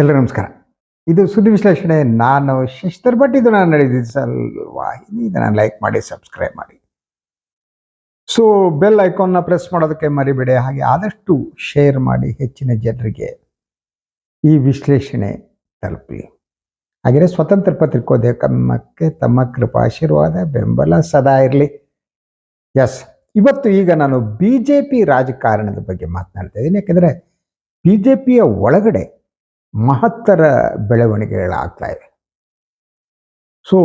ಎಲ್ಲರೂ ನಮಸ್ಕಾರ. ಇದು ಸುದ್ದಿ ವಿಶ್ಲೇಷಣೆ. ನಾನು ಶಿಸ್ತರ್ ಬಟ್ ಇದು ನಾನು ನಡೆದಿದ್ದು ಸಲ್ವಾಹಿನಿ ಇದನ್ನು ಲೈಕ್ ಮಾಡಿ ಸಬ್ಸ್ಕ್ರೈಬ್ ಮಾಡಿ. ಸೊ ಬೆಲ್ ಐಕಾನ್ನ ಪ್ರೆಸ್ ಮಾಡೋದಕ್ಕೆ ಮರಿಬೇಡಿ. ಹಾಗೆ ಆದಷ್ಟು ಶೇರ್ ಮಾಡಿ ಹೆಚ್ಚಿನ ಜನರಿಗೆ ಈ ವಿಶ್ಲೇಷಣೆ ತಲುಪಲಿ ಹಾಗೆಯೇ ಸ್ವತಂತ್ರ ಪತ್ರಿಕೋದ್ಯಮಕ್ಕೆ ತಮ್ಮ ಕೃಪಾ, ಆಶೀರ್ವಾದ, ಬೆಂಬಲ ಸದಾ ಇರಲಿ. ಎಸ್ ಇವತ್ತು ಈಗ ನಾನು ಬಿ ಜೆ ಪಿ ರಾಜಕಾರಣದ ಬಗ್ಗೆ ಮಾತನಾಡ್ತಾ ಇದ್ದೀನಿ. ಯಾಕೆಂದರೆ ಬಿ ಜೆ ಪಿಯ ಒಳಗಡೆ ಮಹತ್ತರ ಬೆಳವಣಿಗೆಗಳಾಗ್ತಾ ಇವೆ. ಸೊ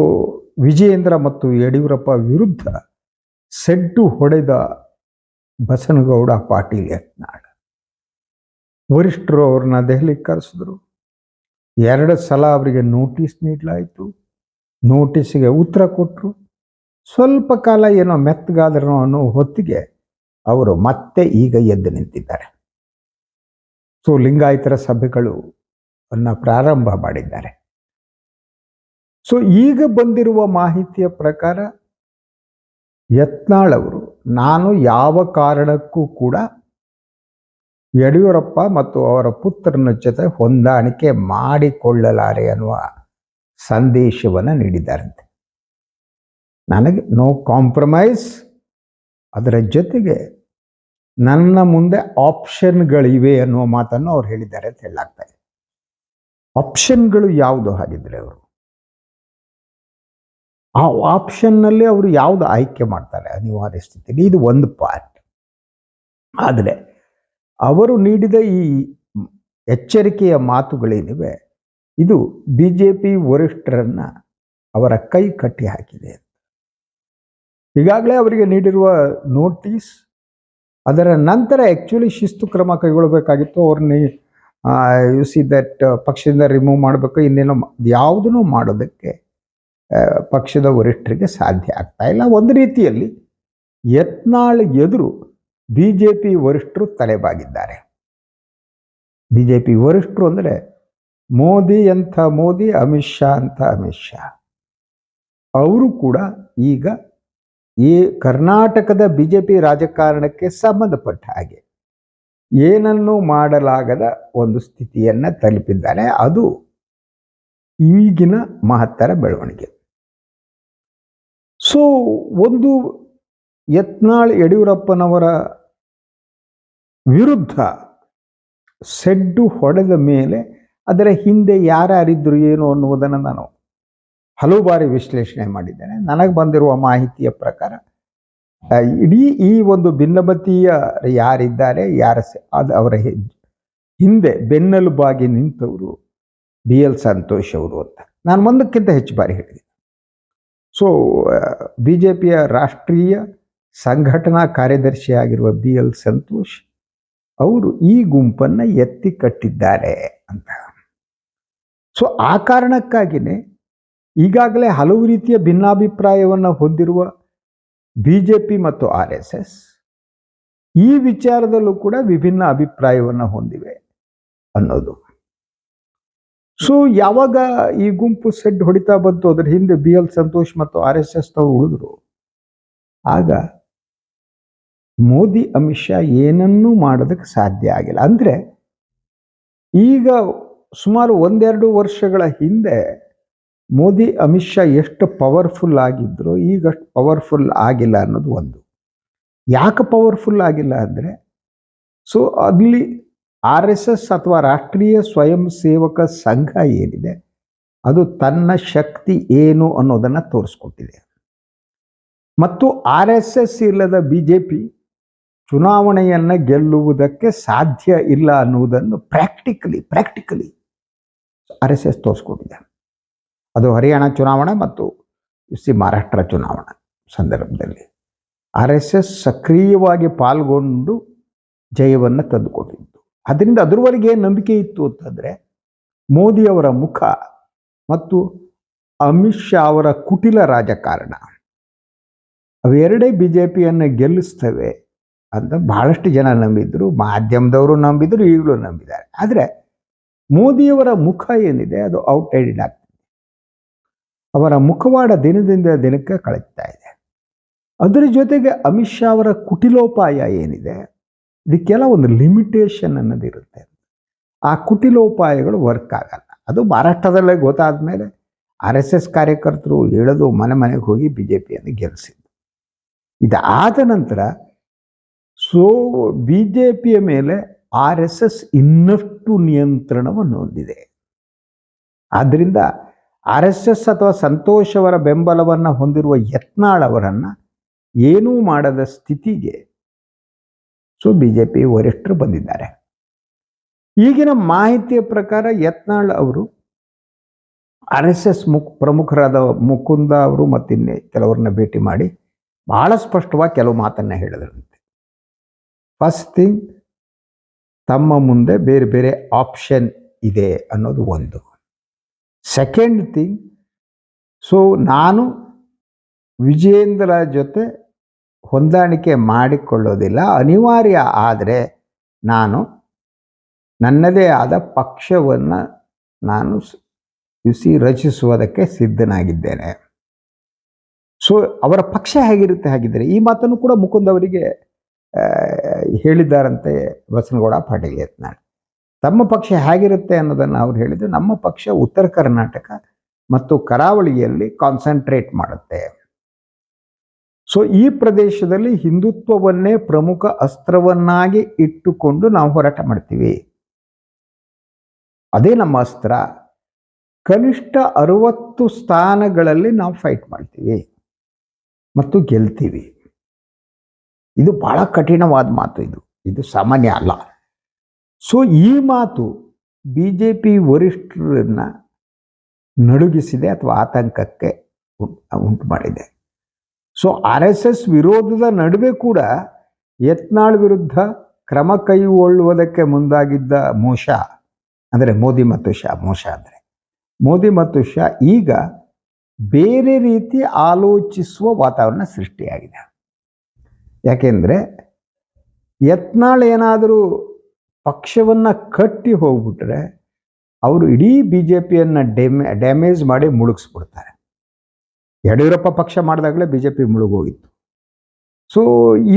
ವಿಜಯೇಂದ್ರ ಮತ್ತು ಯಡಿಯೂರಪ್ಪ ವಿರುದ್ಧ ಸೆಡ್ಡು ಹೊಡೆದ ಬಸನಗೌಡ ಪಾಟೀಲ್ ಯತ್ನಾಳ್. ವರಿಷ್ಠರು ಅವ್ರನ್ನ ದೆಹಲಿಗೆ ಕರೆಸಿದ್ರು. ಎರಡು ಸಲ ಅವರಿಗೆ ನೋಟಿಸ್ ನೀಡಲಾಯಿತು. ನೋಟಿಸ್ಗೆ ಉತ್ತರ ಕೊಟ್ಟರು ಸ್ವಲ್ಪ ಕಾಲ ಏನೋ ಮೆತ್ತಗಾದರೂ ಅನ್ನೋ ಹೊತ್ತಿಗೆ ಅವರು ಮತ್ತೆ ಈಗ ಎದ್ದು ನಿಂತಿದ್ದಾರೆ. ಸೊ ಲಿಂಗಾಯತರ ಸಭೆಗಳು ಅನ್ನ ಪ್ರಾರಂಭ ಮಾಡಿದ್ದಾರೆ. ಸೊ ಈಗ ಬಂದಿರುವ ಮಾಹಿತಿಯ ಪ್ರಕಾರ ಯತ್ನಾಳ್ ಅವರು ನಾನು ಯಾವ ಕಾರಣಕ್ಕೂ ಕೂಡ ಯಡಿಯೂರಪ್ಪ ಮತ್ತು ಅವರ ಪುತ್ರನ ಜೊತೆ ಹೊಂದಾಣಿಕೆ ಮಾಡಿಕೊಳ್ಳಲಾರೆ ಅನ್ನುವ ಸಂದೇಶವನ್ನು ನೀಡಿದ್ದಾರಂತೆ. ನನಗೆ ನೋ ಕಾಂಪ್ರಮೈಸ್ ಅದರ ಜೊತೆಗೆ ನನ್ನ ಮುಂದೆ ಆಪ್ಷನ್ಗಳಿವೆ ಅನ್ನುವ ಮಾತನ್ನು ಅವ್ರು ಹೇಳಿದ್ದಾರೆ ಅಂತ ಹೇಳಲಾಗ್ತಾ ಆಪ್ಷನ್ಗಳು ಯಾವುದು ಹಾಗಿದ್ರೆ ಅವರು? ಆ ಆಪ್ಷನ್ನಲ್ಲಿ ಅವರು ಯಾವುದು ಆಯ್ಕೆ ಮಾಡ್ತಾರೆ? ಅನಿವಾರ್ಯ ಸ್ಥಿತಿಯಲ್ಲಿ ಇದು ಒಂದು ಪಾರ್ಟ್ ಆದರೆ ಅವರು ನೀಡಿದ ಈ ಎಚ್ಚರಿಕೆಯ ಮಾತುಗಳೇನಿವೆ? ಇದು ಬಿ ಜೆ ಪಿ ವರಿಷ್ಠರನ್ನ ಅವರ ಕೈ ಕಟ್ಟಿ ಹಾಕಿದೆ ಈಗಾಗಲೇ ಅವರಿಗೆ ನೀಡಿರುವ ನೋಟಿಸ್ ಅದರ ನಂತರ ಆ್ಯಕ್ಚುಲಿ ಶಿಸ್ತು ಕ್ರಮ ಕೈಗೊಳ್ಳಬೇಕಾಗಿತ್ತು. ಅವ್ರನ್ನ ಯು ಸಿ ದಟ್ ಪಕ್ಷದಿಂದ ರಿಮೂವ್ ಮಾಡಬೇಕು, ಇನ್ನೇನೋ ಯಾವುದನ್ನು ಮಾಡೋದಕ್ಕೆ ಪಕ್ಷದ ವರಿಷ್ಠರಿಗೆ ಸಾಧ್ಯ ಆಗ್ತಾ ಇಲ್ಲ. ಒಂದು ರೀತಿಯಲ್ಲಿ ಯತ್ನಾಳ್ ಎದುರು ಬಿ ಜೆ ಪಿ ವರಿಷ್ಠರು ತಲೆಬಾಗಿದ್ದಾರೆ. ಬಿ ಜೆ ಪಿ ವರಿಷ್ಠರು ಅಂದರೆ ಮೋದಿ ಅಂತ ಮೋದಿ, ಅಮಿತ್ ಶಾ ಅಂತ ಅಮಿತ್ ಶಾ. ಅವರು ಕೂಡ ಈಗ ಈ ಕರ್ನಾಟಕದ ಬಿ ಜೆ ಪಿ ರಾಜಕಾರಣಕ್ಕೆ ಸಂಬಂಧಪಟ್ಟ ಹಾಗೆ. ಏನನ್ನು ಮಾಡಲಾಗದ ಒಂದು ಸ್ಥಿತಿಯನ್ನು ತಲುಪಿದ್ದಾನೆ. ಅದು ಈಗಿನ ಮಹತ್ತರ ಬೆಳವಣಿಗೆ. ಸೊ ಒಂದು ಯತ್ನಾಳ್ ಯಡಿಯೂರಪ್ಪನವರ ವಿರುದ್ಧ ಸೆಡ್ಡು ಹೊಡೆದ ಮೇಲೆ ಅದರ ಹಿಂದೆ ಯಾರ್ಯಾರಿದ್ದರು ಏನು ಅನ್ನುವುದನ್ನು ನಾನು ಹಲವು ಬಾರಿ ವಿಶ್ಲೇಷಣೆ ಮಾಡಿದ್ದೇನೆ. ನನಗೆ ಬಂದಿರುವ ಮಾಹಿತಿಯ ಪ್ರಕಾರ ಇಡೀ ಈ ಒಂದು ಭಿನ್ನಮತೀಯ ಯಾರಿದ್ದಾರೆ? ಯಾರ ಅದು ಅವರ ಹಿಂದೆ ಬೆನ್ನೆಲುಬಾಗಿ ನಿಂತವರು ಬಿ ಎಲ್ ಸಂತೋಷ್ ಅವರು ಅಂತ. ನಾನು ಒಂದಕ್ಕಿಂತ ಹೆಚ್ಚು ಬಾರಿ ಹೇಳಿದೆ. ಸೊ ಬಿ ಜೆ ಪಿಯ ರಾಷ್ಟ್ರೀಯ ಸಂಘಟನಾ ಕಾರ್ಯದರ್ಶಿಯಾಗಿರುವ ಬಿ ಎಲ್ ಸಂತೋಷ್ ಅವರು ಈ ಗುಂಪನ್ನು ಎತ್ತಿ ಕಟ್ಟಿದ್ದಾರೆ ಅಂತ. ಸೊ ಆ ಕಾರಣಕ್ಕಾಗಿಯೇ ಈಗಾಗಲೇ ಹಲವು ರೀತಿಯ ಭಿನ್ನಾಭಿಪ್ರಾಯವನ್ನು ಹೊಂದಿರುವ ಬಿ ಜೆ ಪಿ ಮತ್ತು ಆರ್ ಎಸ್ ಎಸ್ ಈ ವಿಚಾರದಲ್ಲೂ ಕೂಡ ವಿಭಿನ್ನ ಅಭಿಪ್ರಾಯವನ್ನು ಹೊಂದಿವೆ ಅನ್ನೋದು. ಸೊ ಯಾವಾಗ ಈ ಗುಂಪು ಸೆಡ್ ಹೊಡಿತಾ ಬಂತು, ಅದ್ರ ಹಿಂದೆ ಬಿ ಎಲ್ ಸಂತೋಷ್ ಮತ್ತು ಆರ್ ಎಸ್ ಎಸ್ ತವರು ಉಳಿದ್ರು? ಆಗ ಮೋದಿ, ಅಮಿತ್ ಶಾ ಏನನ್ನೂ ಮಾಡೋದಕ್ಕೆ ಸಾಧ್ಯ ಆಗಿಲ್ಲ. ಅಂದ್ರೆ ಈಗ ಸುಮಾರು ಒಂದೆರಡು ವರ್ಷಗಳ ಹಿಂದೆ ಮೋದಿ, ಅಮಿತ್ ಶಾ ಎಷ್ಟು ಪವರ್ಫುಲ್ ಆಗಿದ್ರು, ಈಗಷ್ಟು ಪವರ್ಫುಲ್ ಆಗಿಲ್ಲ ಅನ್ನೋದು ಒಂದು. ಯಾಕೆ ಪವರ್ಫುಲ್ ಆಗಿಲ್ಲ ಅಂದರೆ ಸೊ ಅಲ್ಲಿ ಆರ್ ಎಸ್ ಎಸ್ ಅಥವಾ ರಾಷ್ಟ್ರೀಯ ಸ್ವಯಂ ಸೇವಕ ಸಂಘ ಏನಿದೆ, ಅದು ತನ್ನ ಶಕ್ತಿ ಏನು ಅನ್ನೋದನ್ನು ತೋರಿಸ್ಕೊಟ್ಟಿದೆ. ಮತ್ತು ಆರ್ ಎಸ್ ಎಸ್ ಇಲ್ಲದ ಬಿ ಜೆ ಪಿ ಚುನಾವಣೆಯನ್ನು ಗೆಲ್ಲುವುದಕ್ಕೆ ಸಾಧ್ಯ ಇಲ್ಲ ಅನ್ನುವುದನ್ನು practically practically R S S ತೋರಿಸ್ಕೊಟ್ಟಿದೆ. ಅದು ಹರಿಯಾಣ ಚುನಾವಣೆ ಮತ್ತು ಸಿ ಮಹಾರಾಷ್ಟ್ರ ಚುನಾವಣೆ ಸಂದರ್ಭದಲ್ಲಿ. ಆರ್ ಎಸ್ ಎಸ್ ಸಕ್ರಿಯವಾಗಿ ಪಾಲ್ಗೊಂಡು ಜಯವನ್ನು ತಂದುಕೊಟ್ಟಿತ್ತು. ಅದರಿಂದ ಅದರವರೆಗೆ ನಂಬಿಕೆ ಇತ್ತು ಅಂತಂದರೆ ಮೋದಿಯವರ ಮುಖ ಮತ್ತು ಅಮಿತ್ ಶಾ ಅವರ ಕುಟಿಲ ರಾಜಕಾರಣ. ಅವೆರಡೇ ಬಿ ಜೆ ಪಿಯನ್ನು ಗೆಲ್ಲಿಸ್ತವೆ ಅಂತ ಬಹಳಷ್ಟು ಜನ ನಂಬಿದ್ರು, ಮಾಧ್ಯಮದವರು ನಂಬಿದ್ರು, ಈಗಲೂ ನಂಬಿದ್ದಾರೆ. ಆದರೆ ಮೋದಿಯವರ ಮುಖ ಏನಿದೆ ಅದು ಔಟ್ಡೇಟೆಡ್ ಆಗ್ತದೆ. ಅವರ ಮುಖವಾಡ ದಿನದಿಂದ ದಿನಕ್ಕೆ ಕಳೀತಾ ಇದೆ. ಅದರ ಜೊತೆಗೆ ಅಮಿತ್ ಶಾ ಅವರ ಕುಟಿಲೋಪಾಯ ಏನಿದೆ? ಇದಕ್ಕೆಲ್ಲ ಒಂದು ಲಿಮಿಟೇಷನ್ ಅನ್ನೋದಿರುತ್ತೆ ಆ ಕುಟಿಲೋಪಾಯಗಳು ವರ್ಕ್ ಆಗಲ್ಲ. ಅದು ಮಹಾರಾಷ್ಟ್ರದಲ್ಲೇ ಗೊತ್ತಾದ ಮೇಲೆ ಆರ್ ಎಸ್ ಎಸ್ ಕಾರ್ಯಕರ್ತರು ಹೇಳೋದು ಮನೆ ಮನೆಗೆ ಹೋಗಿ ಬಿ ಜೆ ಪಿಯನ್ನು ಗೆಲ್ಲಿಸಿದ್ರು ಇದಾದ ನಂತರ ಸೊ ಬಿ ಜೆ ಪಿಯ ಮೇಲೆ ಆರ್ ಎಸ್ ಎಸ್ ಇನ್ನಷ್ಟು ನಿಯಂತ್ರಣವನ್ನು ಹೊಂದಿದೆ. ಆದ್ದರಿಂದ ಆರ್ ಎಸ್ ಎಸ್ ಅಥವಾ ಸಂತೋಷ್ ಅವರ ಬೆಂಬಲವನ್ನು ಹೊಂದಿರುವ ಯತ್ನಾಳ್ ಅವರನ್ನು ಏನೂ ಮಾಡದ ಸ್ಥಿತಿಗೆ ಸೊ ಬಿ ಜೆ ಪಿ ವರಿಷ್ಠರು ಬಂದಿದ್ದಾರೆ. ಈಗಿನ ಮಾಹಿತಿಯ ಪ್ರಕಾರ ಯತ್ನಾಳ್ ಅವರು ಆರ್ ಎಸ್ ಎಸ್ ಮುಖ್ ಪ್ರಮುಖರಾದ ಮುಕುಂದ ಅವರು ಮತ್ತಿನ್ನೆ ಕೆಲವರನ್ನ ಭೇಟಿ ಮಾಡಿ ಬಹಳ ಸ್ಪಷ್ಟವಾಗಿ ಕೆಲವು ಮಾತನ್ನು ಹೇಳಿದ್ರಂತೆ. ಫಸ್ಟ್ ಥಿಂಗ್, ತಮ್ಮ ಮುಂದೆ ಬೇರೆ ಬೇರೆ ಆಪ್ಷನ್ ಇದೆ ಅನ್ನೋದು ಒಂದು. ಸೆಕೆಂಡ್ ಥಿಂಗ್ ಸೊ ನಾನು ವಿಜೇಂದ್ರ ಜೊತೆ ಹೊಂದಾಣಿಕೆ ಮಾಡಿಕೊಳ್ಳೋದಿಲ್ಲ. ಅನಿವಾರ್ಯ ಆದರೆ ನಾನು ನನ್ನದೇ ಆದ ಪಕ್ಷವನ್ನು ನಾನು ಯುಸಿ ರಚಿಸುವುದಕ್ಕೆ ಸಿದ್ಧನಾಗಿದ್ದೇನೆ. ಸೊ ಅವರ ಪಕ್ಷ ಹೇಗಿರುತ್ತೆ ಹಾಗಿದ್ದರೆ ಈ ಮಾತನ್ನು ಕೂಡ ಮುಕುಂದ್ ಅವರಿಗೆ ಹೇಳಿದ್ದಾರಂತೆ ಬಸನಗೌಡ ಪಾಟೀಲ್ ಯತ್ನಾಳ್. ತಮ್ಮ ಪಕ್ಷ ಹೇಗಿರುತ್ತೆ ಅನ್ನೋದನ್ನು ಅವ್ರು ಹೇಳಿದ್ರು. ನಮ್ಮ ಪಕ್ಷ ಉತ್ತರ ಕರ್ನಾಟಕ ಮತ್ತು ಕರಾವಳಿಯಲ್ಲಿ ಕಾನ್ಸಂಟ್ರೇಟ್ ಮಾಡುತ್ತೆ. ಸೊ ಈ ಪ್ರದೇಶದಲ್ಲಿ ಹಿಂದುತ್ವವನ್ನೇ ಪ್ರಮುಖ ಅಸ್ತ್ರವನ್ನಾಗಿ ಇಟ್ಟುಕೊಂಡು ನಾವು ಹೋರಾಟ ಮಾಡ್ತೀವಿ. ಅದೇ ನಮ್ಮ ಅಸ್ತ್ರ. ಕನಿಷ್ಠ ಅರುವತ್ತು ಸ್ಥಾನಗಳಲ್ಲಿ ನಾವು ಫೈಟ್ ಮಾಡ್ತೀವಿ ಮತ್ತು ಗೆಲ್ತೀವಿ. ಇದು ಬಹಳ ಕಠಿಣವಾದ ಮಾತು ಇದು. ಇದು ಸಾಮಾನ್ಯ ಅಲ್ಲ. ಸೊ ಈ ಮಾತು ಬಿ ಜೆ ಪಿ ವರಿಷ್ಠರನ್ನ ನಡುಗಿಸಿದೆ ಅಥವಾ ಆತಂಕಕ್ಕೆ ಉಂಟು ಮಾಡಿದೆ. ಸೊ ಆರ್ ಎಸ್ ಎಸ್ ವಿರೋಧದ ನಡುವೆ ಕೂಡ ಯತ್ನಾಳ್ ವಿರುದ್ಧ ಕ್ರಮ ಕೈಗೊಳ್ಳುವುದಕ್ಕೆ ಮುಂದಾಗಿದ್ದ ಮೋಶ, ಅಂದರೆ ಮೋದಿ ಮತ್ತು ಶಾ, ಮೋಶ ಅಂದರೆ. ಮೋದಿ ಮತ್ತು ಶಾ ಈಗ ಬೇರೆ ರೀತಿ ಆಲೋಚಿಸುವ ವಾತಾವರಣ ಸೃಷ್ಟಿಯಾಗಿದೆ. ಯಾಕೆಂದರೆ ಯತ್ನಾಳ್ ಏನಾದರೂ ಪಕ್ಷವನ್ನು ಕಟ್ಟಿ ಹೋಗ್ಬಿಟ್ರೆ ಅವರು ಇಡೀ ಬಿ ಜೆ ಪಿಯನ್ನು ಡ್ಯಾಮೇ ಡ್ಯಾಮೇಜ್ ಮಾಡಿ ಮುಳುಗಿಸ್ಬಿಡ್ತಾರೆ. ಯಡಿಯೂರಪ್ಪ ಪಕ್ಷ ಮಾಡಿದಾಗಲೇ ಬಿ ಜೆ ಪಿ ಮುಳುಗೋಗಿತ್ತು. ಸೊ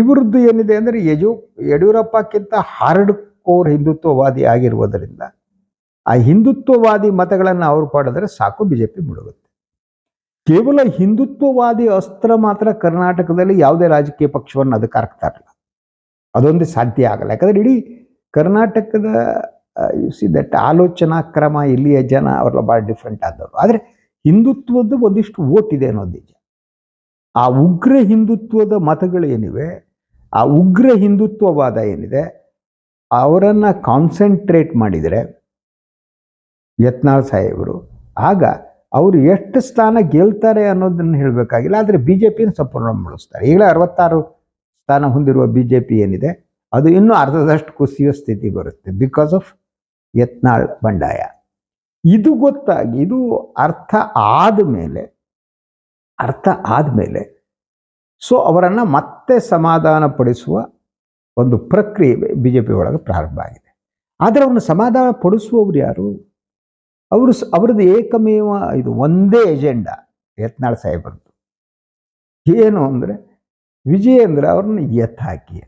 ಇವ್ರದ್ದು ಏನಿದೆ ಅಂದರೆ ಯಜು, ಯಡಿಯೂರಪ್ಪಕ್ಕಿಂತ ಹಾರ್ಡ್ ಕೋರ್ ಹಿಂದುತ್ವವಾದಿ ಆಗಿರುವುದರಿಂದ ಆ ಹಿಂದುತ್ವವಾದಿ ಮತಗಳನ್ನು ಅವ್ರು ಪಡೆದ್ರೆ ಸಾಕು ಬಿ ಜೆ ಪಿ ಮುಳುಗುತ್ತೆ. ಕೇವಲ ಹಿಂದುತ್ವವಾದಿ ಅಸ್ತ್ರ ಮಾತ್ರ ಕರ್ನಾಟಕದಲ್ಲಿ ಯಾವುದೇ ರಾಜಕೀಯ ಪಕ್ಷವನ್ನು ಅದಕ್ಕೆ ಇರಲ್ಲ ಅದೊಂದು ಸಾಧ್ಯ ಆಗಲ್ಲ. ಯಾಕಂದರೆ ಇಡೀ ಕರ್ನಾಟಕದ ಯು ಸಿ ದಟ್ ಆಲೋಚನಾ ಕ್ರಮ ಇಲ್ಲಿಯ ಜನ ಅವರೆಲ್ಲ ಭಾಳ ಡಿಫ್ರೆಂಟ್ ಆದವರು. ಆದರೆ ಹಿಂದುತ್ವದ ಒಂದಿಷ್ಟು ಓಟ್ ಇದೆ ಅನ್ನೋದು ನಿಜ. ಆ ಉಗ್ರ ಹಿಂದುತ್ವದ ಮತಗಳು ಏನಿವೆ, ಆ ಉಗ್ರ ಹಿಂದುತ್ವವಾದ ಏನಿದೆ, ಅವರನ್ನು ಕಾನ್ಸಂಟ್ರೇಟ್ ಮಾಡಿದರೆ ಯತ್ನಾಳ್ ಸಾಹೇಬರು, ಆಗ ಅವರು ಎಷ್ಟು ಸ್ಥಾನ ಗೆಲ್ತಾರೆ ಅನ್ನೋದನ್ನು ಹೇಳಬೇಕಾಗಿಲ್ಲ, ಆದರೆ ಬಿ ಜೆ ಪಿನ ಸಂಪೂರ್ಣ ಮುಳುಗಿಸ್ತಾರೆ ಈಗಲೇ ಅರವತ್ತಾರು ಸ್ಥಾನ ಹೊಂದಿರುವ ಬಿ ಜೆ ಪಿ ಏನಿದೆ ಅದು ಇನ್ನೂ ಅರ್ಧದಷ್ಟು ಕುಸಿಯೋ ಸ್ಥಿತಿ ಬರುತ್ತೆ. ಬಿಕಾಸ್ ಆಫ್ ಯತ್ನಾಳ್ ಬಂಡಾಯ. ಇದು ಗೊತ್ತಾಗಿ, ಇದು ಅರ್ಥ ಆದಮೇಲೆ ಅರ್ಥ ಆದಮೇಲೆ ಸೊ ಅವರನ್ನು ಮತ್ತೆ ಸಮಾಧಾನಪಡಿಸುವ ಒಂದು ಪ್ರಕ್ರಿಯೆ ಬಿ ಜೆ ಪಿ ಒಳಗೆ ಪ್ರಾರಂಭ ಆಗಿದೆ. ಆದರೆ ಅವ್ರನ್ನ ಸಮಾಧಾನ ಪಡಿಸುವವರು ಯಾರು? ಅವರು ಅವ್ರದ್ದು ಏಕಮೇವ, ಇದು ಒಂದೇ ಎಜೆಂಡಾ ಯತ್ನಾಳ್ ಸಾಹೇಬರದ್ದು. ಏನು ಅಂದರೆ ವಿಜಯೇಂದ್ರ ಅವ್ರನ್ನ ಎತ್ತಾಕಿ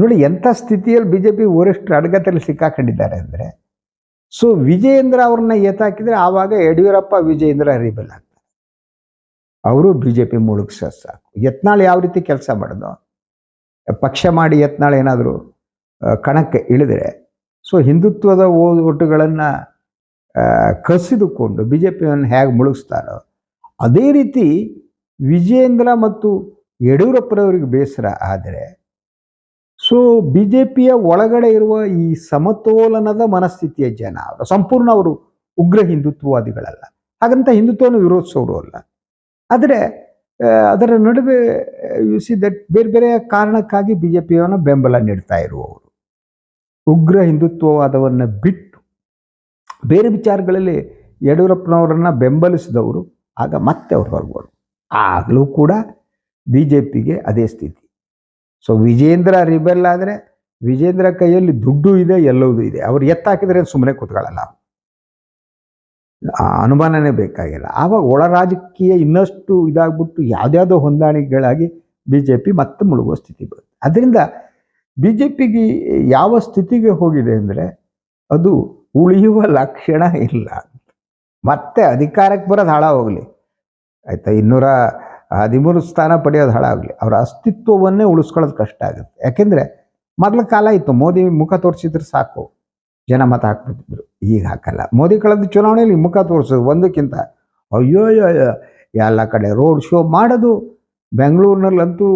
ನೋಡಿ, ಎಂಥ ಸ್ಥಿತಿಯಲ್ಲಿ ಬಿ ಜೆ ಪಿ ವರಿಷ್ಠರು ಸಿಕ್ಕಾಕೊಂಡಿದ್ದಾರೆ ಅಂದರೆ, ಸೊ ವಿಜಯೇಂದ್ರ ಅವ್ರನ್ನ ಎತ್ತಾಕಿದರೆ ಆವಾಗ ಯಡಿಯೂರಪ್ಪ, ವಿಜಯೇಂದ್ರ ರಿಬಲ್ ಆಗ್ತಾರೆ. ಅವರು ಬಿ ಜೆ ಪಿ ಮುಳುಗ್ಸ ಸಾಕು. ಯತ್ನಾಳ್ ಯಾವ ರೀತಿ ಕೆಲಸ ಮಾಡೋದು, ಪಕ್ಷ ಮಾಡಿ ಯತ್ನಾಳ್ ಏನಾದರೂ ಕಣಕ್ಕೆ ಇಳಿದರೆ, ಸೊ ಹಿಂದುತ್ವದ ಓಟುಗಳನ್ನು ಕಸಿದುಕೊಂಡು ಬಿ ಜೆ ಪಿಯನ್ನು ಹೇಗೆ ಮುಳುಗಿಸ್ತಾರೋ, ಅದೇ ರೀತಿ ವಿಜಯೇಂದ್ರ ಮತ್ತು ಯಡಿಯೂರಪ್ಪನವರಿಗೆ ಬೇಸರ ಆದರೆ ಸೊ ಬಿ ಜೆ ಪಿಯ ಒಳಗಡೆ ಇರುವ ಈ ಸಮತೋಲನದ ಮನಸ್ಥಿತಿಯ ಜನ ಅವರು, ಸಂಪೂರ್ಣ ಅವರು ಉಗ್ರ ಹಿಂದುತ್ವವಾದಿಗಳಲ್ಲ. ಹಾಗಂತ ಹಿಂದುತ್ವವನ್ನು ವಿರೋಧಿಸೋರು ಅಲ್ಲ. ಆದರೆ ಅದರ ನಡುವೆ ಯು ಸಿ ದಟ್ ಬೇರೆ ಬೇರೆ ಕಾರಣಕ್ಕಾಗಿ ಬಿ ಜೆ ಪಿಯವನ್ನು ಬೆಂಬಲ ನೀಡ್ತಾ ಇರುವವರು. ಉಗ್ರ ಹಿಂದುತ್ವವಾದವನ್ನು ಬಿಟ್ಟು ಬೇರೆ ವಿಚಾರಗಳಲ್ಲಿ ಯಡಿಯೂರಪ್ಪನವರನ್ನು ಬೆಂಬಲಿಸಿದವರು, ಆಗ ಮತ್ತೆ ಅವ್ರು ಹೊರಗೋರು. ಆಗಲೂ ಕೂಡ ಬಿ ಜೆ ಪಿಗೆ ಅದೇ ಸ್ಥಿತಿ. ಸೊ ವಿಜೇಂದ್ರ ರಿಬೆಲ್ ಆದರೆ ವಿಜೇಂದ್ರ ಕೈಯಲ್ಲಿ ದುಡ್ಡು ಇದೆ, ಎಲ್ಲವೂ ಇದೆ. ಅವ್ರು ಎತ್ತಾಕಿದ್ರೆ ಸುಮ್ಮನೆ ಕೂತ್ಕೊಳ್ಳಲ್ಲ ಅನುಮಾನನೇ ಬೇಕಾಗಿಲ್ಲ. ಆವಾಗ ಒಳ ರಾಜಕೀಯ ಇನ್ನಷ್ಟು ಇದಾಗ್ಬಿಟ್ಟು ಯಾವುದ್ಯಾವುದೋ ಹೊಂದಾಣಿಕೆಗಳಾಗಿ ಬಿ ಜೆ ಪಿ ಮತ್ತೆ ಮುಳುಗುವ ಸ್ಥಿತಿ ಬರುತ್ತೆ. ಅದರಿಂದ ಬಿ ಜೆ ಪಿಗೆ ಯಾವ ಸ್ಥಿತಿಗೆ ಹೋಗಿದೆ ಅಂದರೆ ಅದು ಉಳಿಯುವ ಲಕ್ಷಣ ಇಲ್ಲ ಮತ್ತೆ ಅಧಿಕಾರಕ್ಕೆ ಬರೋದು ಹಾಳ ಹೋಗಲಿ ಆಯ್ತಾ, ಇನ್ನೂರ ಹದಿಮೂರು ಸ್ಥಾನ ಪಡೆಯೋದು ಹಾಳಾಗಲಿ. ಅವರ ಅಸ್ತಿತ್ವವನ್ನೇ ಉಳಿಸ್ಕೊಳ್ಳೋದು ಕಷ್ಟ ಆಗುತ್ತೆ. ಯಾಕೆಂದರೆ ಮೊದಲ ಕಾಲ ಇತ್ತು, ಮೋದಿ ಮುಖ ತೋರಿಸಿದ್ರೆ ಸಾಕು. ಜನ ಮತ ಹಾಕ್ಬಿಟ್ಟಿದ್ರು. ಈಗ ಹಾಕಲ್ಲ. ಮೋದಿ ಕಳೆದ ಚುನಾವಣೆಯಲ್ಲಿ ಮುಖ ತೋರಿಸೋದು ಒಂದಕ್ಕಿಂತ. ಅಯ್ಯೋ ಎಲ್ಲ ಕಡೆ ರೋಡ್ ಶೋ ಮಾಡೋದು. ಬೆಂಗಳೂರಿನಲ್ಲಂತೂ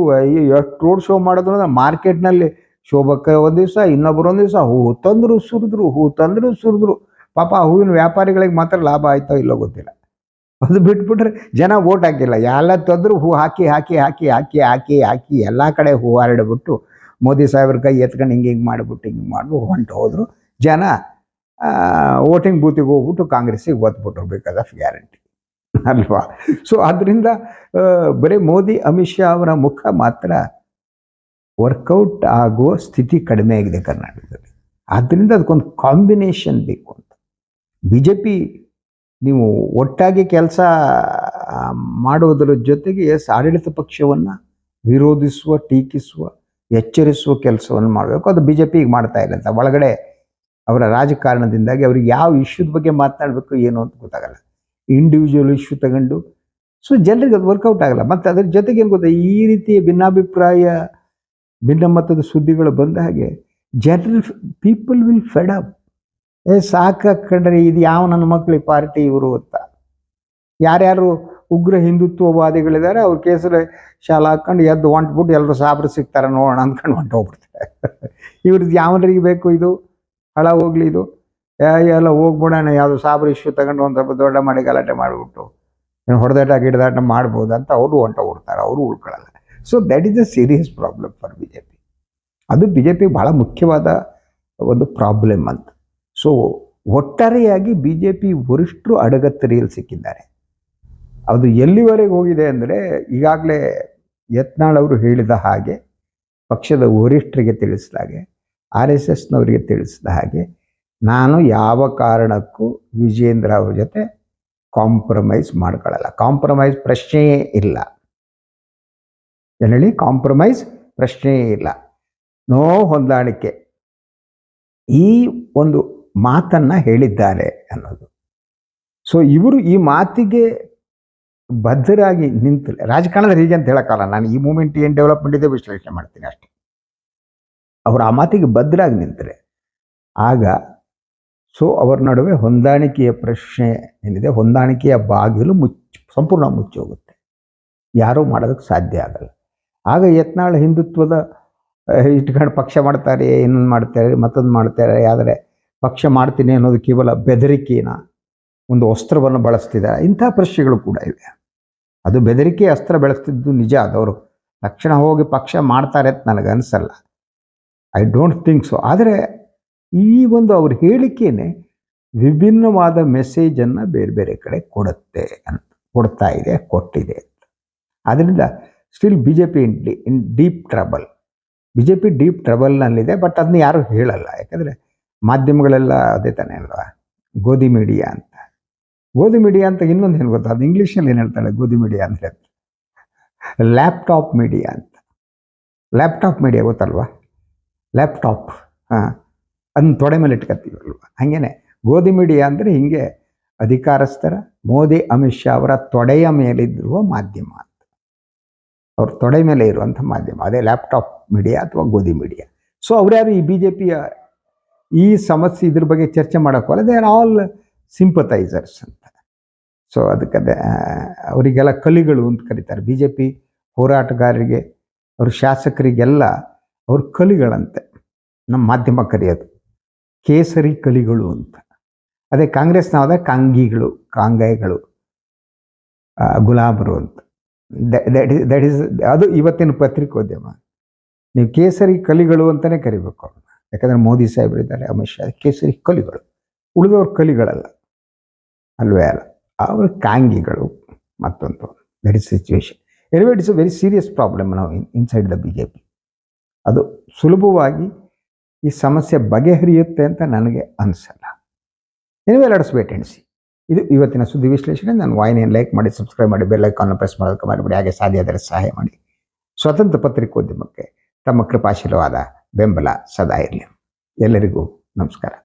ಎಷ್ಟು ರೋಡ್ ಶೋ ಮಾಡೋದು ಅಂದರೆ ಮಾರ್ಕೆಟ್ನಲ್ಲಿ ಶೋಭಕ್ಕೆ ಒಂದು ದಿವಸ ಇನ್ನೊಬ್ಬರು ಒಂದು ದಿವಸ ಹೂ ತಂದರು ಸುರಿದ್ರು, ಹೂ ತಂದರು ಸುರಿದ್ರು. ಪಾಪ ಹೂವಿನ ವ್ಯಾಪಾರಿಗಳಿಗೆ ಮಾತ್ರ ಲಾಭ ಆಯ್ತೋ ಇಲ್ಲೋ ಗೊತ್ತಿಲ್ಲ. ಅದು ಬಿಟ್ಬಿಟ್ರೆ ಜನ ಓಟ್ ಹಾಕಿಲ್ಲ. ಎಲ್ಲ ತಂದ್ರು ಹೂ ಹಾಕಿ ಹಾಕಿ ಹಾಕಿ ಹಾಕಿ ಹಾಕಿ ಹಾಕಿ ಎಲ್ಲ ಕಡೆ ಹೂ ಹರಡ್ಬಿಟ್ಟು ಮೋದಿ ಸಾಹೇಬ್ರ ಕೈ ಎತ್ಕೊಂಡು ಹಿಂಗೆ ಹಿಂಗೆ ಮಾಡಿಬಿಟ್ಟು ಹಿಂಗೆ ಮಾಡ್ಬಿಟ್ಟು ಹೊಂಟು ಹೋದರು. ಜನ ವೋಟಿಂಗ್ ಬೂತಿಗೆ ಹೋಗ್ಬಿಟ್ಟು ಕಾಂಗ್ರೆಸ್ಸಿಗೆ ಒತ್ಬಿಟ್ರು ಹೋಗ್ಬೇಕಾದ ಗ್ಯಾರಂಟಿ ಅಲ್ವಾ? ಸೊ ಅದರಿಂದ ಬರೀ ಮೋದಿ, ಅಮಿತ್ ಶಾ ಅವರ ಮುಖ ಮಾತ್ರ ವರ್ಕೌಟ್ ಆಗುವ ಸ್ಥಿತಿ ಕಡಿಮೆ ಆಗಿದೆ ಕರ್ನಾಟಕದಲ್ಲಿ. ಆದ್ದರಿಂದ ಅದಕ್ಕೊಂದು ಕಾಂಬಿನೇಷನ್ ಬೇಕು ಅಂತ. ಬಿ ಜೆ ಪಿ ನೀವು ಒಟ್ಟಾಗಿ ಕೆಲಸ ಮಾಡುವುದರ ಜೊತೆಗೆ ಎಸ್ ಆಡಳಿತ ಪಕ್ಷವನ್ನು ವಿರೋಧಿಸುವ, ಟೀಕಿಸುವ, ಎಚ್ಚರಿಸುವ ಕೆಲಸವನ್ನು ಮಾಡಬೇಕು. ಅದು ಬಿ ಜೆ ಪಿಗೆ ಮಾಡ್ತಾ ಇಲ್ಲ ಅಂತ. ಒಳಗಡೆ ಅವರ ರಾಜಕಾರಣದಿಂದಾಗಿ ಅವ್ರಿಗೆ ಯಾವ ಇಶ್ಯೂದ ಬಗ್ಗೆ ಮಾತನಾಡಬೇಕು ಏನು ಅಂತ ಗೊತ್ತಾಗಲ್ಲ. ಇಂಡಿವಿಜುವಲ್ ಇಶ್ಯೂ ತಗೊಂಡು, ಸೊ ಜನರಿಗೆ ಅದು ವರ್ಕೌಟ್ ಆಗಲ್ಲ. ಮತ್ತು ಅದ್ರ ಜೊತೆಗೆ ಏನು ಗೊತ್ತಾ, ಈ ರೀತಿಯ ಭಿನ್ನಾಭಿಪ್ರಾಯ, ಭಿನ್ನಮತದ ಸುದ್ದಿಗಳು ಬಂದ ಹಾಗೆ general people will fed up ಏ ಸಾಕ ಇದು ಯಾವ ನನ್ನ ಮಕ್ಕಳಿಗೆ ಪಾರ್ಟಿ ಇವರು ಅಂತ. ಯಾರ್ಯಾರು ಉಗ್ರ ಹಿಂದುತ್ವವಾದಿಗಳಿದ್ದಾರೆ ಅವ್ರ ಕೇಸರಿ ಶಾಲೆ ಹಾಕೊಂಡು ಎದ್ದು ಹೊಂಟ್ಬಿಟ್ಟು ಎಲ್ಲರೂ ಸಾಬ್ರು ಸಿಗ್ತಾರೆ, ನೋಡೋಣ ಅಂದ್ಕೊಂಡು ಹೊಂಟು ಹೋಗ್ಬಿಡ್ತಾರೆ ಇವ್ರದ್ದು ಯಾವನರಿಗೆ ಬೇಕು ಇದು? ಹಳ ಹೋಗ್ಲಿ ಇದು? ಎಲ್ಲ ಹೋಗ್ಬಿಡೋಣ, ಯಾವುದು ಸಾಬ್ರು ಇಶ್ಯೂ ತಗೊಂಡು ಒಂದು ಸ್ವಲ್ಪ ದೊಡ್ಡ ಮಾಡಿ ಗಲಾಟೆ ಮಾಡಿಬಿಟ್ಟು. ಏನು ಹೊಡೆದಾಟ ಗಿಡದಾಟ ಮಾಡ್ಬೋದು ಅಂತ ಅವರು ಹೊಂಟ ಹೋಗ್ತಾರೆ ಅವರು ಉಳ್ಕೊಳ್ಳಲ್ಲ so that is a serious problem for B ಅದು ಬಿ ಜೆ ಪಿ ಭಾಳ ಮುಖ್ಯವಾದ ಒಂದು ಪ್ರಾಬ್ಲಮ್ ಅಂತ. ಸೊ ಒಟ್ಟಾರೆಯಾಗಿ ಬಿ ಜೆ ಪಿ ವರಿಷ್ಠರು ಅಡಗತ್ತರಿಯಲ್ಲಿ ಸಿಕ್ಕಿದ್ದಾರೆ. ಅದು ಎಲ್ಲಿವರೆಗೆ ಹೋಗಿದೆ ಅಂದರೆ ಈಗಾಗಲೇ ಯತ್ನಾಳ್ ಅವರು ಹೇಳಿದ ಹಾಗೆ ಪಕ್ಷದ ವರಿಷ್ಠರಿಗೆ ತಿಳಿಸಿದ ಹಾಗೆ, ಆರ್ ಎಸ್ ಎಸ್ನವರಿಗೆ ತಿಳಿಸಿದ ಹಾಗೆ ನಾನು ಯಾವ ಕಾರಣಕ್ಕೂ ವಿಜೇಂದ್ರ ಅವ್ರ ಜೊತೆ ಕಾಂಪ್ರಮೈಸ್ ಮಾಡ್ಕೊಳ್ಳಲ್ಲ. ಕಾಂಪ್ರಮೈಸ್ ಪ್ರಶ್ನೆಯೇ ಇಲ್ಲ. ಏನೇಳಿ ಕಾಂಪ್ರಮೈಸ್ ಪ್ರಶ್ನೆಯೇ ಇಲ್ಲ. ನೋ ಹೊಂದಾಣಿಕೆ. ಈ ಒಂದು ಮಾತನ್ನ ಹೇಳಿದ್ದಾರೆ ಅನ್ನೋದು. ಸೊ ಇವರು ಈ ಮಾತಿಗೆ ಬದ್ಧರಾಗಿ ನಿಂತು ರಾಜಕಾರಣದ ಹೀಗೆ ಅಂತ ಹೇಳೋಕ್ಕಲ್ಲ ನಾನು ಈ ಮೂಮೆಂಟ್ ಏನು ಡೆವಲಪ್ಮೆಂಟ್ ಇದೆ ವಿಶ್ಲೇಷಣೆ ಮಾಡ್ತೀನಿ ಅಷ್ಟೇ. ಅವರು ಆ ಮಾತಿಗೆ ಬದ್ಧರಾಗಿ ನಿಂತರೆ. ಆಗ ಸೊ ಅವರ ನಡುವೆ ಹೊಂದಾಣಿಕೆಯ ಪ್ರಶ್ನೆ ಏನಿದೆ, ಹೊಂದಾಣಿಕೆಯ ಬಾಗಿಲು ಮುಚ್ಚಿ, ಸಂಪೂರ್ಣ ಮುಚ್ಚಿ ಹೋಗುತ್ತೆ. ಯಾರೂ ಮಾಡೋದಕ್ಕೆ ಸಾಧ್ಯ ಆಗಲ್ಲ. ಆಗ ಯತ್ನಾಳ್ ಹಿಂದುತ್ವದ ಇಟ್ಕೊಂಡು ಪಕ್ಷ ಮಾಡ್ತಾರೆ ಇನ್ನೊಂದು ಮಾಡ್ತಾರೆ, ಮತ್ತೊಂದು ಮಾಡ್ತಾರೆ, ಆದರೆ ಪಕ್ಷ ಮಾಡ್ತೀನಿ ಅನ್ನೋದು ಕೇವಲ ಬೆದರಿಕೆನ ಒಂದು ಅಸ್ತ್ರವನ್ನು ಬಳಸ್ತಿದ್ದಾರೆ ಇಂಥ ಪ್ರಶ್ನೆಗಳು ಕೂಡ ಇವೆ. ಅದು ಬೆದರಿಕೆ ಅಸ್ತ್ರ ಬೆಳೆಸ್ತಿದ್ದು ನಿಜ. ಅದವರು ತಕ್ಷಣ ಹೋಗಿ ಪಕ್ಷ ಮಾಡ್ತಾರೆ ಅಂತ ನನಗೆ ಅನಿಸಲ್ಲ. ಐ ಡೋಂಟ್ ಥಿಂಕ್ ಸೊ ಆದರೆ ಈ ಒಂದು ಅವ್ರ ಹೇಳಿಕೆಯೇ ವಿಭಿನ್ನವಾದ ಮೆಸೇಜನ್ನು ಬೇರೆ ಬೇರೆ ಕಡೆ ಕೊಡುತ್ತೆ ಅಂತ, ಕೊಡ್ತಾ ಇದೆ, ಕೊಟ್ಟಿದೆ ಅಂತ. ಆದ್ದರಿಂದ still B J P in the in deep trouble B J P deep ಟ್ರಬಲ್ನಲ್ಲಿದೆ but ಅದನ್ನ ಯಾರೂ ಹೇಳಲ್ಲ. ಯಾಕಂದರೆ ಮಾಧ್ಯಮಗಳೆಲ್ಲ ಅದೇ ತಾನೇ ಅಲ್ವಾ? ಗೋಧಿ ಮೀಡಿಯಾ ಅಂತ. ಗೋಧಿ ಮೀಡಿಯಾ ಅಂತ ಇನ್ನೊಂದು ಏನು ಗೊತ್ತಾ? ಅದು ಇಂಗ್ಲೀಷಲ್ಲಿ ಏನು ಹೇಳ್ತಾಳೆ ಗೋಧಿ ಮೀಡಿಯಾ ಅಂದರೆ ಲ್ಯಾಪ್ಟಾಪ್ ಮೀಡಿಯಾ ಅಂತ. ಲ್ಯಾಪ್ಟಾಪ್ ಮೀಡಿಯಾ ಗೊತ್ತಲ್ವಾ? ಲ್ಯಾಪ್ಟಾಪ್ ಹಾಂ. ಅದನ್ನ ತೊಡೆ ಮೇಲೆ ಇಟ್ಕೊತೀವಲ್ವ ಹಂಗೇನೆ. ಗೋಧಿ ಮೀಡಿಯಾ ಅಂದರೆ ಹಿಂಗೆ ಅಧಿಕಾರಸ್ಥರ ಮೋದಿ, ಅಮಿತ್ ಶಾ ಅವರ ತೊಡೆಯ ಮೇಲಿರುವ ಮಾಧ್ಯಮ ಅಂತ. ಅವ್ರ ತೊಡೆ ಮೇಲೆ ಇರುವಂಥ ಮಾಧ್ಯಮ. ಅದೇ ಲ್ಯಾಪ್ಟಾಪ್ ಮೀಡಿಯಾ ಅಥವಾ ಗೋಧಿ ಮೀಡಿಯಾ ಸೊ ಅವ್ರ್ಯಾರು ಈ ಬಿ ಜೆ ಪಿಯ ಈ ಸಮಸ್ಯೆ ಇದ್ರ ಬಗ್ಗೆ ಚರ್ಚೆ ಮಾಡೋಕ್ಕಲ್ಲ ದೇ ಆರ್ ಆಲ್ ಸಿಂಪತೈಸರ್ಸ್ ಅಂತ. ಸೊ ಅದಕ್ಕೆ ಅದೇ ಅವರಿಗೆಲ್ಲ ಕಲಿಗಳು ಅಂತ ಕರೀತಾರೆ. ಬಿ ಜೆ ಪಿ ಹೋರಾಟಗಾರರಿಗೆ, ಅವ್ರ ಶಾಸಕರಿಗೆಲ್ಲ ಅವ್ರ ಕಲಿಗಳಂತೆ. ನಮ್ಮ ಮಾಧ್ಯಮ ಕರೆಯೋದು. ಕೇಸರಿ ಕಲಿಗಳು ಅಂತ. ಅದೇ ಕಾಂಗ್ರೆಸ್ನವಾದ ಕಾಂಗಿಗಳು ಕಾಂಗಾಯಿಗಳು ಗುಲಾಬರು ಅಂತ. ದಟ್ ಇಸ್ ಅದು ಇವತ್ತಿನ ಪತ್ರಿಕೋದ್ಯಮ. ನೀವು ಕೇಸರಿ ಕಲಿಗಳು ಅಂತಲೇ ಕರಿಬೇಕು ಯಾಕಂದರೆ ಮೋದಿ ಸಾಹೇಬರಿದ್ದಾರೆ ಅಮಿತ್ ಶಾ, ಕೇಸರಿ ಕಲಿಗಳು. ಉಳಿದವ್ರ ಕಲಿಗಳಲ್ಲ, ಅಲ್ವೇ ಅಲ್ಲ? ಅವರು ಕಾಂಗಿಗಳು ಮತ್ತೊಂದು that is situation anyway it's a very serious problem ನಾವು inside the B J P ಅದು ಸುಲಭವಾಗಿ ಈ ಸಮಸ್ಯೆ ಬಗೆಹರಿಯುತ್ತೆ ಅಂತ ನನಗೆ ಅನಿಸಲ್ಲ. ಎನಿವೆ ಲೆಟ್ಸ್ ಅಂಡ್ ಸಿ ಇದು ಇವತ್ತಿನ ಸುದ್ದಿ ವಿಶ್ಲೇಷಣೆ. ನಾನು ವಾಹಿನಿಯನ್ನು ಲೈಕ್ ಮಾಡಿ ಸಬ್ಸ್ಕ್ರೈಬ್ ಮಾಡಿ ಬೆಲ್ ಐಕಾನ್ ಪ್ರೆಸ್ ಮಾಡೋದಕ್ಕೆ ಮಾಡಿಬಿಡಿ ಹಾಗೆ ಸಾಧ್ಯ ಆದರೆ ಸಹಾಯ ಮಾಡಿ. ಸ್ವತಂತ್ರ ಪತ್ರಿಕೋದ್ಯಮಕ್ಕೆ ತಮ್ಮ ಕೃಪಾಶೀಲವಾದ ಬೆಂಬಲ ಸದಾ ಇರಲಿ. ಎಲ್ಲರಿಗೂ ನಮಸ್ಕಾರ.